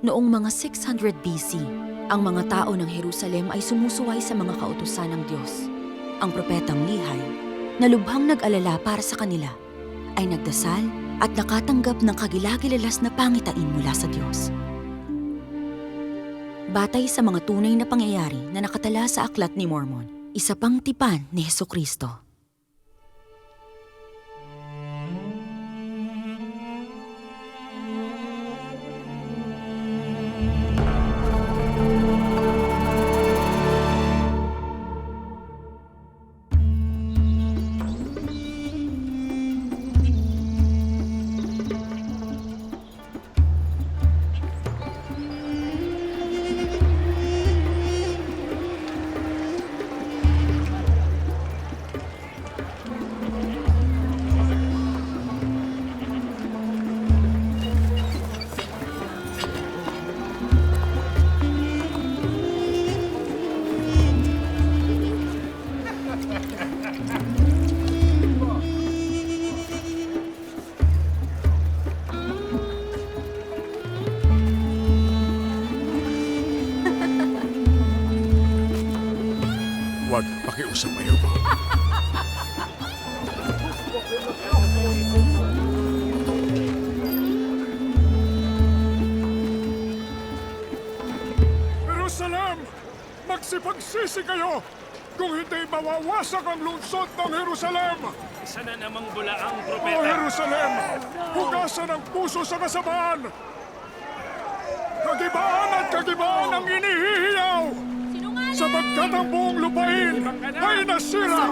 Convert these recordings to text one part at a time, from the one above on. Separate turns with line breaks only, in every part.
Noong mga 600 BC, ang mga tao ng Jerusalem ay sumusuway sa mga kautusan ng Diyos. Ang propetang Lihay, na lubhang nag-alala para sa kanila, ay nagdasal at nakatanggap ng kagilagilalas na pangitain mula sa Diyos. Batay sa mga tunay na pangyayari na nakatala sa aklat ni Mormon, isa pang tipan ni Heso Kristo.
Pakiusap ayaw ko. Jerusalem! Magsipagsisi kayo! Kung hindi mawawasak ang lungsod ng Jerusalem!
Isa na namang bulaang
O
propeta.
Jerusalem! Hugasan ang puso sa kasamaan! Kagibaan at kagibaan ang inihihiyaw! Sapagkat ang buong lupain ay nasira!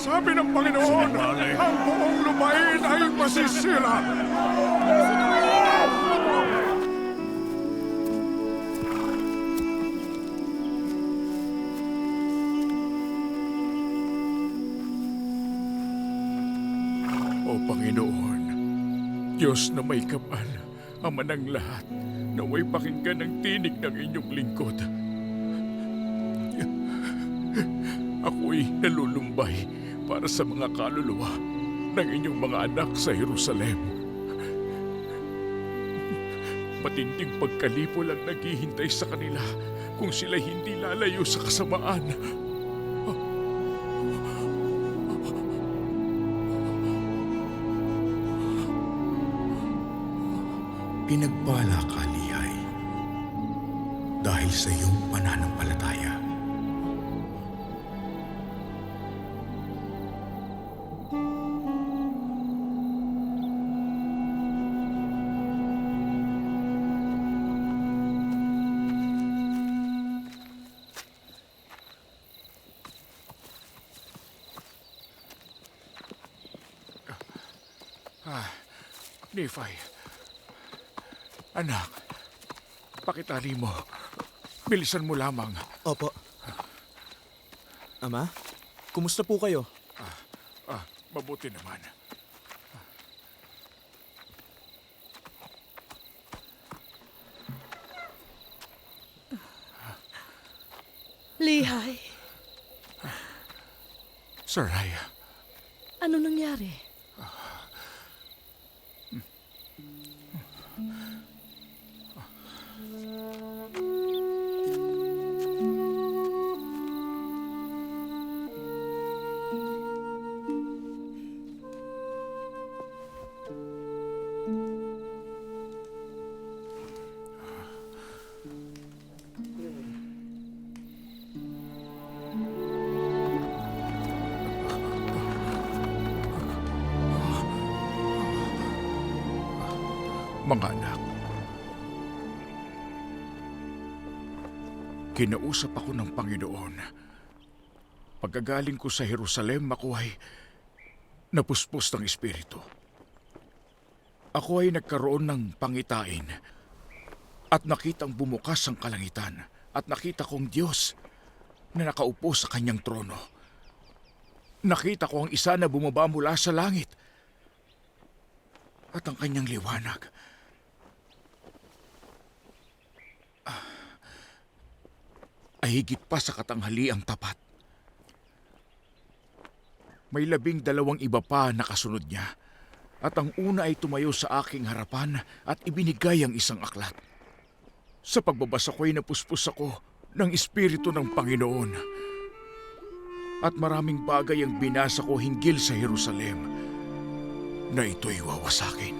Sabi ng Panginoon, ang buong lupain ay masisira! O Panginoon, Diyos na may kapal, Ama ng lahat, naway pakinggan ang tinig ng inyong lingkod. Ako'y nalulumbay para sa mga kaluluwa ng inyong mga anak sa Jerusalem. Matinding pagkalipo lang naghihintay sa kanila kung sila hindi lalayo sa kasamaan.
Pinagpala ka, Lihay, dahil sa iyong pananampalataya.
Nephi, anak, pakitali mo. Bilisan mo lamang.
Opo. Ama, kumusta po kayo?
Ah, mabuti naman.
Lihay,
Saraya,
ano nangyari?
Mga anak. Kinausap ako ng Panginoon. Pagkagaling ko sa Jerusalem, ako ay napuspos ng Espiritu. Ako ay nagkaroon ng pangitain at nakitang bumukas ang kalangitan at nakita kong Diyos na nakaupo sa kanyang trono. Nakita ko ang isa na bumaba mula sa langit at ang kanyang liwanag ay higit pa sa katanghaliang tapat. May labing dalawang iba pa na kasunod niya At ang una ay tumayo sa aking harapan at ibinigay ang isang aklat. Sa pagbabasa ko'y napuspos ako ng Espiritu ng Panginoon. At maraming bagay ang binasa ko hinggil sa Jerusalem na ito'y wawasakin.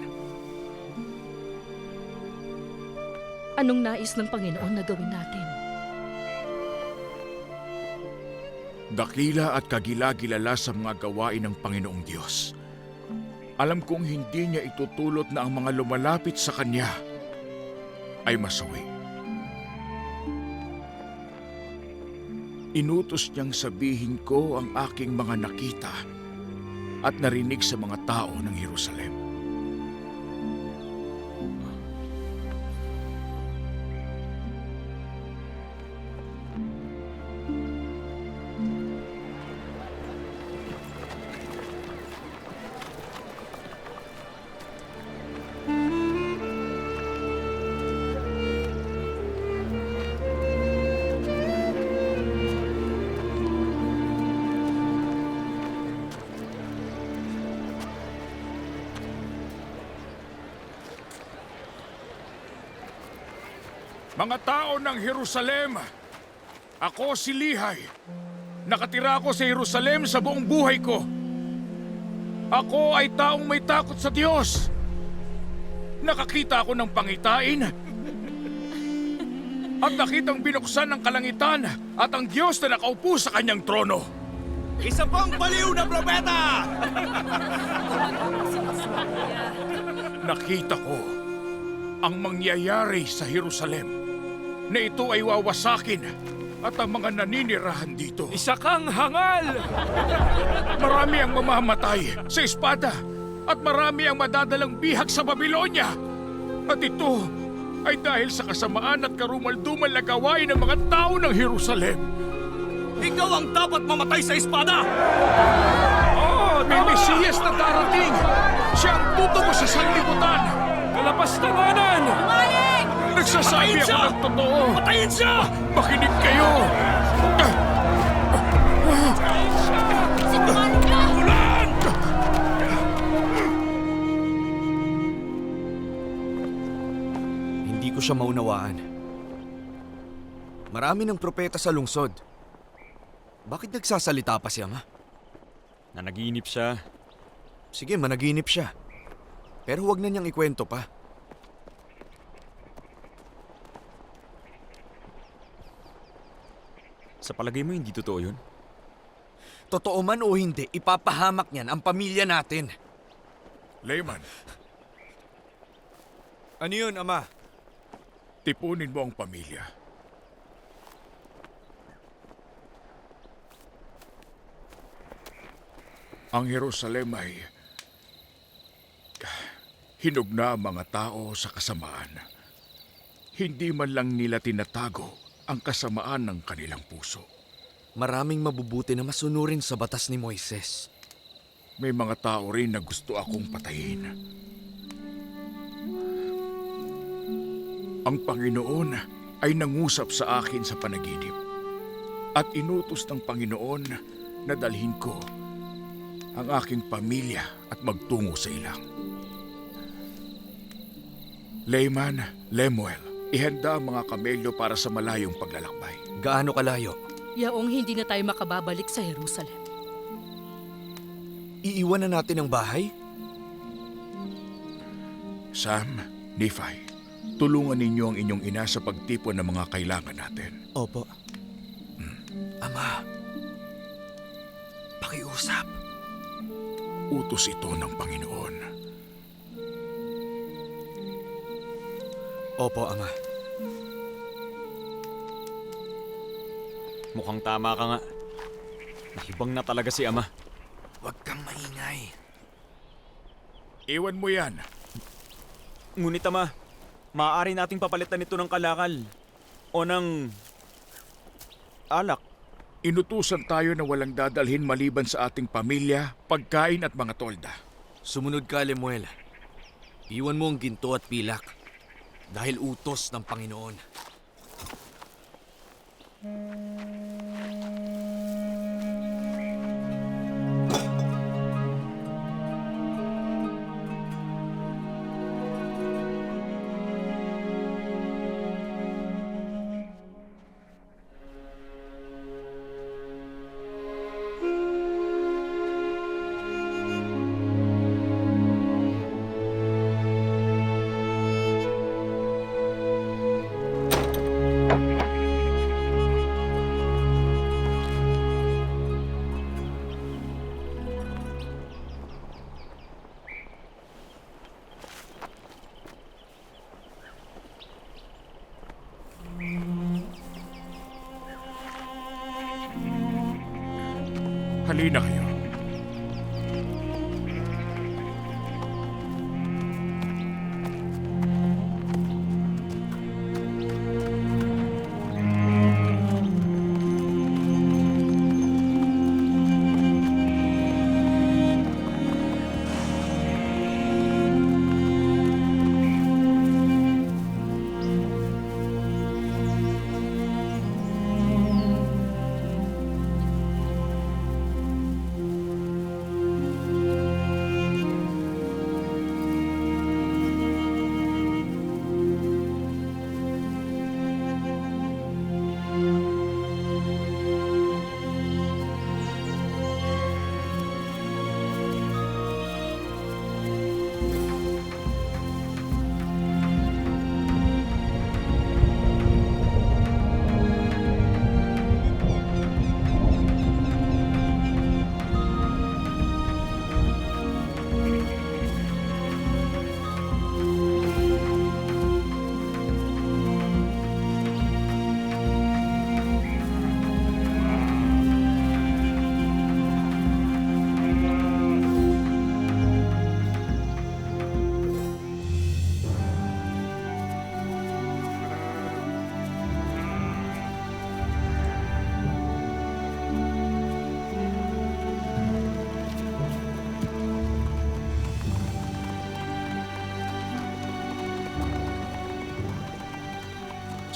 Anong nais ng Panginoon na gawin natin?
Dakila at kagila-gilala sa mga gawain ng Panginoong Diyos. Alam kong hindi niya itutulot na ang mga lumalapit sa Kanya ay masawi. Inutos niyang sabihin ko ang aking mga nakita at narinig sa mga tao ng Jerusalem. Mga tao ng Jerusalem, ako si Lihay. Nakatira ako sa Jerusalem sa buong buhay ko. Ako ay taong may takot sa Diyos. Nakakita ako ng pangitain at nakitang binuksan ng kalangitan at ang Diyos na nakaupo sa kanyang trono.
Isa pang baliw na propeta!
Nakita ko ang mangyayari sa Jerusalem na ito ay wawasakin at ang mga naninirahan dito.
Isa kang hangal!
Marami ang mamamatay sa espada at marami ang madadalang bihag sa Babylonia. At ito ay dahil sa kasamaan at karumaldumal na gawain ng mga tao ng Jerusalem.
Ikaw ang dapat mamatay sa espada!
Oh, may Mesiyas na darating! Siya ang tutungo sa sanlibutan!
Kalapastanganan!
Nagsasabi ako ng totoo!
Patayin siya!
Makinig kayo!
Hindi ko siya maunawaan. Marami ng propeta sa lungsod. Bakit nagsasalita pa si Ama?
Nanaginip siya.
Sige, managinip siya. Pero huwag na niyang ikwento pa.
Sa palagay mo hindi totoo yun?
Totoo man o hindi, ipapahamak niyan ang pamilya natin.
Layman,
Ano yun, Ama?
tipunin mo ang pamilya. Ang Jerusalem ay hinugna ang mga tao sa kasamaan. Hindi man lang nila tinatago ang kasamaan ng kanilang puso.
Maraming mabubuti na masunurin sa batas ni Moises.
May mga tao rin na gusto akong patayin. Ang Panginoon ay nangusap sa akin sa panaginip at inutos ng Panginoon na dalhin ko ang aking pamilya at magtungo sa ilang. Layman, Lemuel, ihanda ang mga kamelyo para sa malayong paglalakbay.
Gaano kalayo?
Yaong hindi na tayo makababalik sa Jerusalem.
Iiwan na natin ang bahay?
Sam, Nephi, tulungan ninyo ang inyong ina sa pagtipon ng mga kailangan natin.
Opo. Ama, pakiusap.
Utos ito ng Panginoon.
Opo, Ama.
Mukhang tama ka nga. Nahibang na talaga si Ama.
Huwag kang maingay.
Iwan mo yan.
Ngunit Ama, maaari nating papalitan ito ng kalakal. O ng... alak.
Inutusan tayo na walang dadalhin maliban sa ating pamilya, pagkain at mga tolda.
Sumunod ka, Lemuel. Iwan mo ang ginto at pilak. Dahil utos ng Panginoon.
Halina kayo.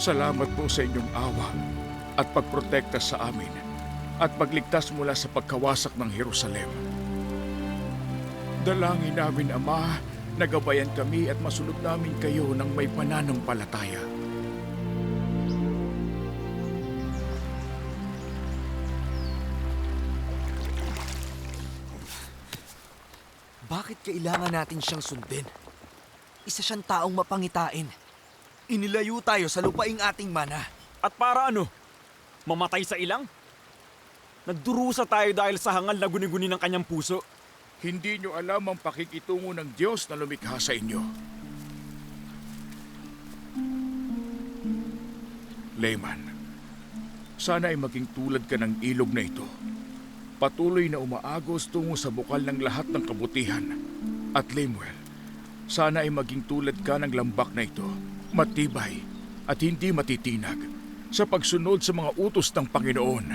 Salamat po sa inyong awa at pagprotekta sa amin at pagligtas mula sa pagkawasak ng Jerusalem. Dalangin namin, Ama, nagabayan kami at masunod namin kayo ng may pananampalataya.
Bakit kailangan natin siyang sundin? Isa siyang taong mapangitain. Inilayo tayo sa lupaing ating mana.
At para ano? Mamatay sa ilang? Nagdurusa tayo dahil sa hangal na guni-guni ng kanyang puso.
Hindi nyo alam ang pakikitungo ng Diyos na lumikha sa inyo. Layman, sana ay maging tulad ka ng ilog na ito. Patuloy na umaagos tungo sa bukal ng lahat ng kabutihan. At Lemuel, sana ay maging tulad ka ng lambak na ito, matibay at hindi matitinag sa pagsunod sa mga utos ng Panginoon.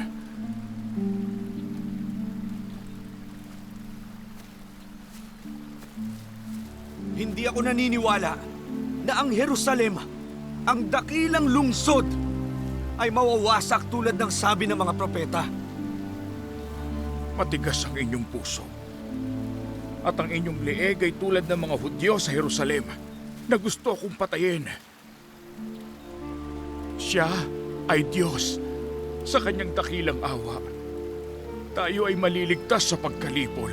Hindi ako naniniwala na ang Jerusalem, ang dakilang lungsod, ay mawawasak tulad ng sabi ng mga propeta.
Matigas ang inyong puso. At ang inyong leeg ay tulad ng mga Hudyo sa Jerusalem na gusto akong patayin. Siya ay Diyos sa kanyang dakilang awa. Tayo ay maliligtas sa pagkalipol.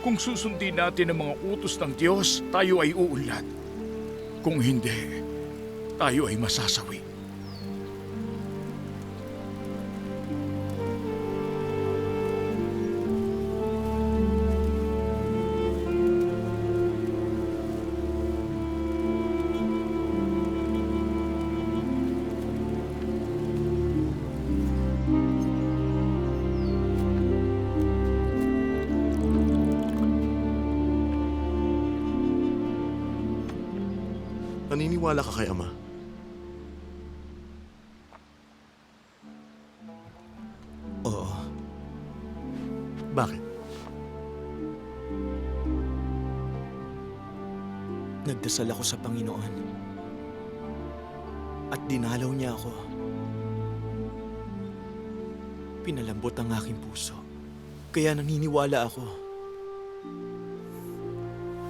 Kung susundin natin ang mga utos ng Diyos, tayo ay uunlad. Kung hindi, tayo ay masasawi.
Naniniwala ka kay Ama?
Oo.
Bakit?
Nagdasal ako sa Panginoon. At dinalaw niya ako. Pinalambot ang aking puso. Kaya naniniwala ako.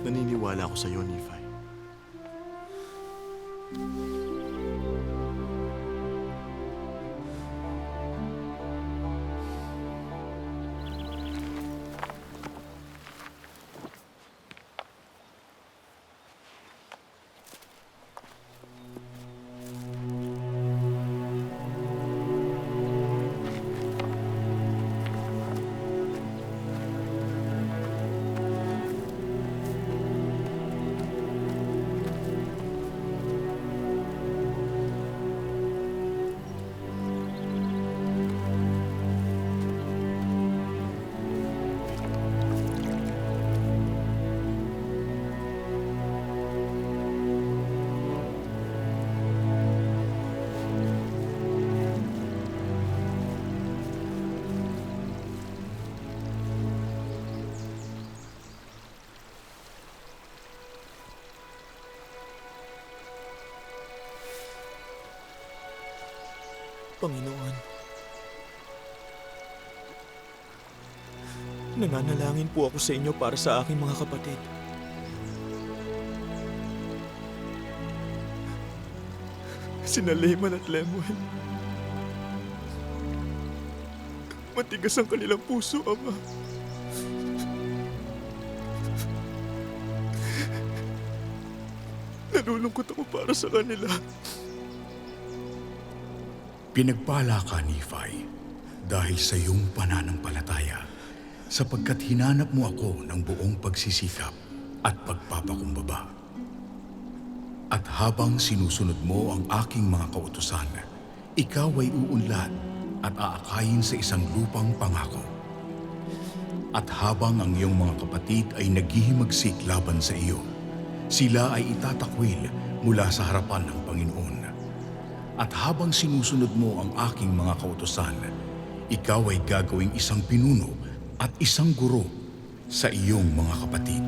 Naniniwala ako sa iyo, Nephi. Thank you.
Panginoon, nananalangin po ako sa inyo para sa aking mga kapatid. Sina Lehman at Lemuel. Matigas ang kanilang puso, Ama. Nalulungkot ako para sa kanila.
Pinagpala ka, Nephi, dahil sa iyong pananampalataya, sapagkat hinanap mo ako ng buong pagsisikap at pagpapakumbaba. At habang sinusunod mo ang aking mga kautusan, ikaw ay uunlad at aakayin sa isang lupang pangako. At habang ang iyong mga kapatid ay naghihimagsik laban sa iyo, sila ay itatakwil mula sa harapan ng Panginoon. At habang sinusunod mo ang aking mga kautosan, ikaw ay gagawing isang pinuno at isang guro sa iyong mga kapatid.